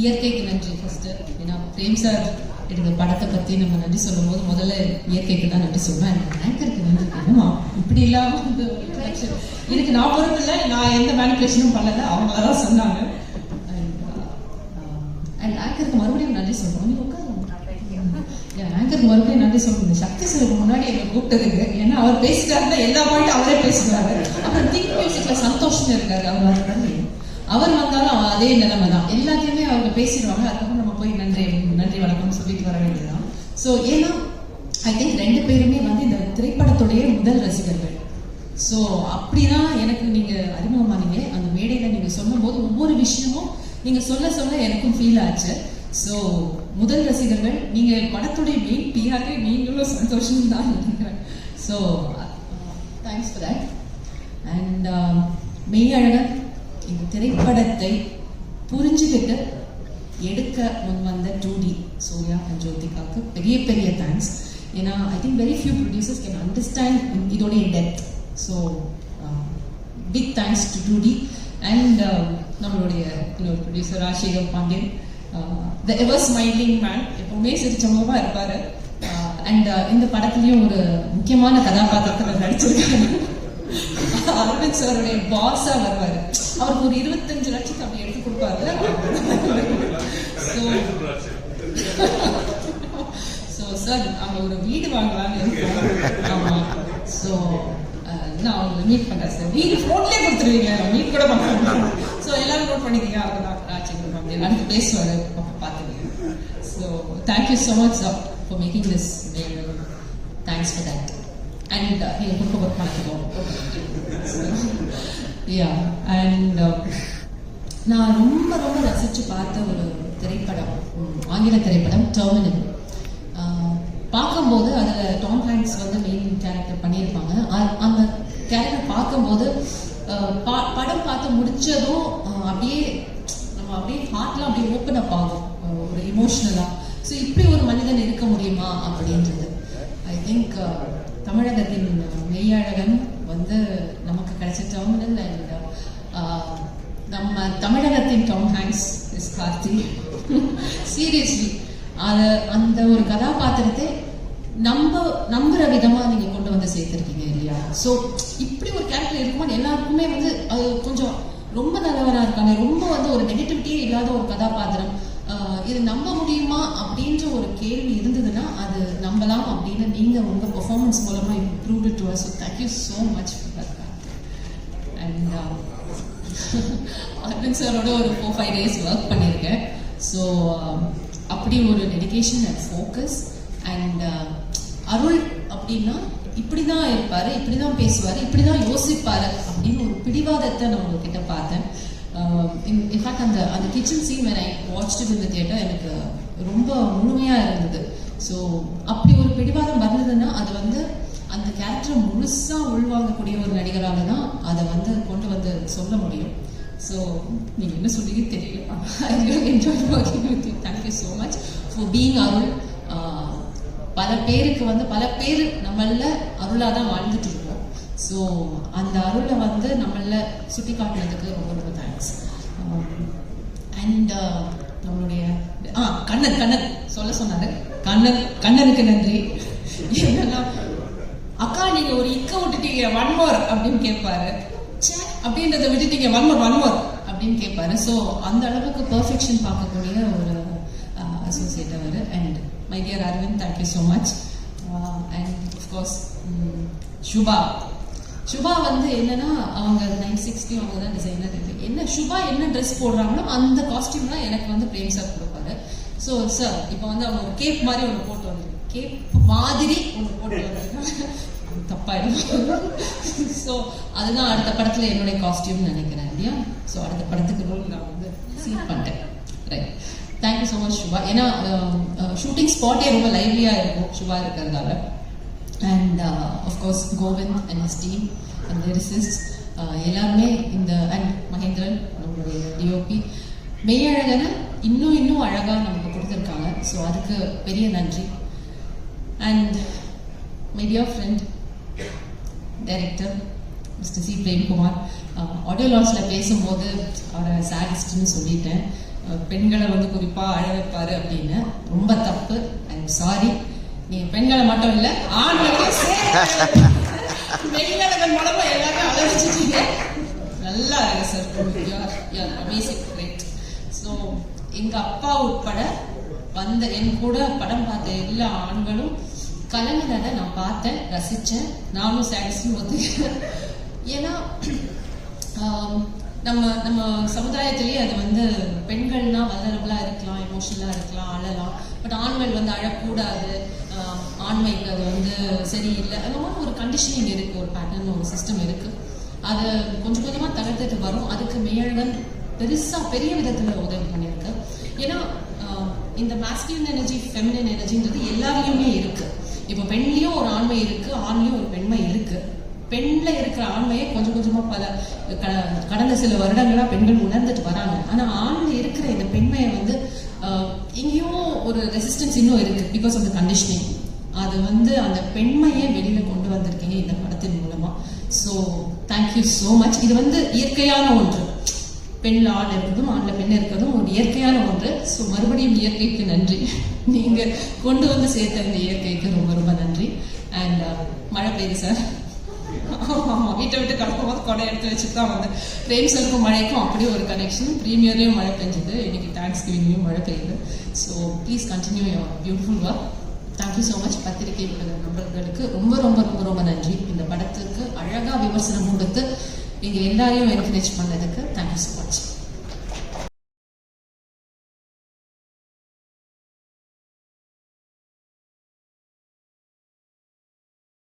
இயற்கைக்கு நன்றி ஃபர்ஸ்ட் ஏன்னா பிரேம் சார் எடுத்த படத்தை பற்றி நம்ம நன்றி சொல்லும் போது முதல்ல இயற்கைக்கு தான் நன்றி சொல்லுவேன் ஆங்கருக்கு நன்றி என்னமா இப்படி இல்லாமல் வந்து ஒரு இதுக்கு நான் பொறுப்பு இல்லை நான் எந்த மேனிபுலேஷனும் பண்ணலை. அவங்கள தான் சொன்னாங்க அண்ட் ஆங்கருக்கு uh, மறுபடியும் நன்றி சொல்றோம். நீங்க உட்காருங்க ஆங்கருக்கு மறுபடியும் நன்றி சொல்லணும் சக்தி சிலருக்கு முன்னாடி என்னை கூப்பிட்டதுக்கு ஏன்னா அவர் பேசிட்டாருன்னா எல்லா பாயிண்ட் அவரே பேசுகிறாரு அப்புறம் திங்க் மியூசிக்கில் சந்தோஷம் இருக்காரு. அவர் அவர் வந்தாலும் அவன் அதே நிலைமை தான் எல்லாத்தையுமே அவங்க பேசிடுவாங்க அதுக்கப்புறம் நம்ம போய் நன்றி நன்றி வணக்கம் சொல்லிட்டு வர வேண்டியதுதான். ஸோ ஏன்னா ஐ திங்க் ரெண்டு பேருமே வந்து இந்த திரைப்படத்துடைய முதல் ரசிகர்கள். ஸோ அப்படிதான் எனக்கு நீங்க அறிமுகமானீங்க அந்த மேடையில நீங்க சொல்லும்போது ஒவ்வொரு விஷயமும் நீங்க சொல்ல சொல்ல எனக்கும் ஃபீல் ஆச்சு. ஸோ முதல் ரசிகர்கள் நீங்க படத்துடைய மெயின் பிஆரே நீங்களும் சந்தோஷம் தான் நினைக்கிறேன். So thanks for that and Meiyazhagan இந்த திரைப்படத்தை புரிஞ்சுக்கிட்டு எடுக்க முன் வந்த டூடி சூர்யா அண்ட் ஜோதிகாவுக்கு பெரிய பெரிய தேங்க்ஸ் ஏன்னா I think very few producers can understand இதோடைய depth so big thanks to two D and நம்மளுடைய இன்னொரு producer Rajasekar Pandian. The ever smiling man எப்பவுமே சிரிச்சமாக இருப்பார். அண்ட் uh, uh, இந்த படத்துலேயும் ஒரு முக்கியமான கதாபாத்திரத்தில் நடிச்சிருக்காரு. அரவிந்த் சாருடைய பாஸா வருவாரு. அவருக்கு ஒரு இருபத்தஞ்சு லட்சத்தை அப்படி எடுத்து கொடுப்பாரு ஸோ ஸோ சார் அவங்க ஒரு வீடு வாங்கலாம்னு இருக்கோம். ஆமா. ஸோ நான் அவங்க மீட் பண்ணேன் சார் வீடு ஃபோன்லேயே கொடுத்துருவீங்க மீட் கூட பண்ணுறேன் ஸோ எல்லாரும் நோட் பண்ணிக்கீங்க அவங்க தான் ராஜேந்திரன் அப்படி அடுத்து பேசுவாரு பார்த்துக்கீங்க so thank you so much sir for making this thanks for that and நீங்கள் கொடுக்க ஒர்க் பண்ணிக்கோங்க யா அண்ட் நான் ரொம்ப ரொம்ப ரசிச்சு பார்த்த ஒரு திரைப்படம் ஆங்கில திரைப்படம் டெர்மினல் பார்க்கும்போது அதில் டாம் ஹேங்க்ஸ் வந்து மெயின் கேரக்டர் பண்ணியிருப்பாங்க. அந்த கேரக்டர் பார்க்கும்போது பா- படம் பார்த்து முடித்ததும் அப்படியே நம்ம அப்படியே ஹார்ட்லாம் அப்படியே ஓப்பன் அப் ஆகும். ஒரு இமோஷ்னலாக ஸோ இப்படி ஒரு மனிதன் இருக்க முடியுமா? அப்படின்றது. ஐ திங்க் தமிழகத்தின் மெய்யழகன் வந்து நமக்கு கிடைச்ச டெர்மினல் இந்த நம்ம தமிழகத்தின் down Hanks is Karthi seriously அது அந்த ஒரு கதாபாத்திரத்தை நம்ப நம்புற விதமா நீங்க கொண்டு வந்து சேர்த்திருக்கீங்க இல்லையா? ஸோ இப்படி ஒரு கேரக்டர் இருக்கும்போது எல்லாருக்குமே வந்து அது கொஞ்சம் ரொம்ப நல்லவராக இருக்காங்க. ரொம்ப வந்து ஒரு நெகட்டிவிட்டியே இல்லாத ஒரு கதாபாத்திரம். இது நம்ப முடியுமா அப்படின்ற ஒரு கேள்வி இருந்ததுன்னா அது நம்பலாம் அப்படின்னு நீங்க உங்க பெர்ஃபார்மன்ஸ் மூலமா improve to so thank you so much for that and Aravind சாரோட ஒரு ஃபோர் ஃபைவ் டேஸ் ஒர்க் பண்ணியிருக்கேன். ஸோ um, அப்படி ஒரு dedication and focus and Arul அப்படின்னா இப்படி தான் இருப்பார் இப்படி தான் பேசுவார் இப்படி தான் யோசிப்பார் அப்படின்னு ஒரு பிடிவாதத்தை நான் உங்ககிட்ட பார்த்தேன். Um, இன்ஃபேக்ட் அந்த அந்த கிச்சன் சீன் வேற ஐ வாட்ச்டு in தியேட்டர் எனக்கு ரொம்ப முழுமையாக இருந்தது. ஸோ அப்படி ஒரு பிடிவாதம் வந்ததுன்னா அது வந்து அந்த கேரக்டரை முழுசாக உள்வாங்கக்கூடிய ஒரு நடிகரால தான் அதை வந்து கொண்டு வந்து சொல்ல முடியும். ஸோ நீங்கள் என்ன சொல்றீங்க தெரியல. I really enjoy working with you thank you so much for being Arul பல பேருக்கு வந்து பல பேர் நம்மள அருளாக தான் வாழ்ந்துட்டு ஸோ அந்த அருளை வந்து நம்மள சுட்டி காட்டுறதுக்கு ரொம்ப ரொம்ப தேங்க்ஸ் அண்ட் um, uh, நம்மளுடைய ஆ கண்ணன் கண்ணன் சொல்ல சொன்னாரு. கண்ணன் கண்ணனுக்கு நன்றி. அக்கா நீங்க ஒரு இக்க விட்டுட்டீங்க ஒன் மோர் அப்படின்னு கேட்பாரு ச்சே அப்படின்றத விட்டுட்டீங்க ஒன் மோர் ஒன் மோர் அப்படின்னு கேட்பாரு ஸோ அந்த அளவுக்கு பர்ஃபெக்ஷன் பார்க்கக்கூடிய ஒரு associate our. And my dear Aravind thank you so much and of course Subha Subha வந்து என்னன்னா அவங்க நைன் சிக்ஸ்டி அவங்க தான் டிசைனர் இருக்கு. என்ன சுபா என்ன ட்ரெஸ் போடுறாங்களோ அந்த காஸ்டியூம் தான் எனக்கு வந்து பிரேம் சார் கொடுப்பாரு. ஸோ சார் இப்போ வந்து அவங்க ஒரு கேப் மாதிரி ஒன்று போட்டு வந்து கேப் மாதிரி ஒன்று போட்டு வந்து தப்பாயிடும் ஸோ அதுதான் அடுத்த படத்துல என்னுடைய காஸ்டியூம் நினைக்கிறேன் இல்லையா? ஸோ அடுத்த படத்துக்கு ரோல் நான் வந்து சீட் பண்ணிட்டேன் right thank you so much Subha. ஏன்னா ஷூட்டிங் ஸ்பாட்டே ரொம்ப லைவ்லியாக இருக்கும் சுபா இருக்கிறதால and of course Govind and his team and lyricist எல்லாருமே இந்த அண்ட் மகேந்திரன் நம்மளுடைய டிஓபி மெய்யழகனை இன்னும் இன்னும் அழகாக நமக்கு கொடுத்துருக்காங்க. ஸோ அதுக்கு பெரிய நன்றி. And my dear friend director mister C Premkumar audio லான்ச்சில் பேசும்போது அவரை சாடிஸ்ட்னு சொல்லிட்டேன். Uh, பெண்களை வந்து குறிப்பாக அழ வைப்பார் அப்படின்னு. ரொம்ப தப்பு. ஐ எம் சாரி நீங்க பெண்களை மட்டும் இல்ல மூலமா வச்சுட்டீங்க நல்லா இருக்கு சார் அமேசிங் கிரேட் ஸோ எங்க அப்பா உட்பட வந்த என் கூட படம் பார்த்த எல்லா ஆண்களும் கலங்கினதை நான் பார்த்தேன் ரசிச்சேன். நானும் சாடிஸ்டும் ஒத்துக்கிறேன். ஏன்னா நம்ம நம்ம சமுதாயத்திலேயே அது வந்து பெண்கள்னா வல்லரபுளா இருக்கலாம் எமோஷனலா இருக்கலாம் அழலாம். பட் ஆண்கள் வந்து அழக்கூடாது. ஆண்மைக்கு அது வந்து சரியில்லை. அந்த மாதிரி ஒரு கண்டிஷனிங் இருக்கு ஒரு பேட்டர்ன் ஒரு சிஸ்டம் இருக்கு. அது கொஞ்சம் கொஞ்சமா தகர்த்துட்டு வரும். அதுக்கு மேழகன் பெருசா பெரிய விதத்துல உதவி பண்ணியிருக்கு ஏன்னா இந்த மாஸ்குலின் எனர்ஜி ஃபெமினின் எனர்ஜின்றது எல்லாரையுமே இருக்கு. இப்போ பெண்லயும் ஒரு ஆண்மை இருக்கு ஆண்லயும் ஒரு பெண்மை இருக்கு. பெண்ல இருக்கிற ஆண்மையை கொஞ்சம் கொஞ்சமா பல கடந்த சில வருடங்களா பெண்கள் உணர்ந்துட்டு வராங்க. ஆனா ஆண்ல இருக்கிற இந்த பெண்மையை வந்து ஆஹ், எங்கேயோ ஒரு ரெசிஸ்டன்ஸ் இன்னும் இருக்கு பிகாஸ் ஆஃப் த கண்டிஷனிங் அது வந்து அந்த பெண்மையை வெளியில கொண்டு வந்திருக்கீங்க இந்த படத்தின் மூலமா. ஸோ தேங்க்யூ ஸோ மச் இது வந்து இயற்கையான ஒன்று. பெண்ல ஆண் இருக்கிறதும் ஆண்ல பெண் இருக்கிறதும் ஒரு இயற்கையான ஒன்று. ஸோ மறுபடியும் இயற்கைக்கு நன்றி. நீங்க கொண்டு வந்து சேர்த்த இந்த இயற்கைக்கு ரொம்ப ரொம்ப நன்றி. அண்ட் மழை பெய்யுது சார் ஆமா வீட்டை விட்டு கிளம்பும்போது கொடை எடுத்து வச்சுட்டு தான் வந்து பிரேம் சருக்கும் மழைக்கும் அப்படியே ஒரு கனெக்ஷன் ப்ரீமியர்லேயும் மழை பெஞ்சது. இன்னைக்கு தேங்க்ஸ் கிவிங்லேயும் மழை பெய்யுது. So please continue your beautiful work thank you so much பத்திரிகை நண்பர்களுக்கு ரொம்ப ரொம்ப ரொம்ப ரொம்ப நன்றி. இந்த படத்துக்கு அழகாக விமர்சனம் கொடுத்து நீங்கள் எல்லாரையும் என்கரேஜ் பண்ணதுக்கு தேங்க்யூ ஸோ மச்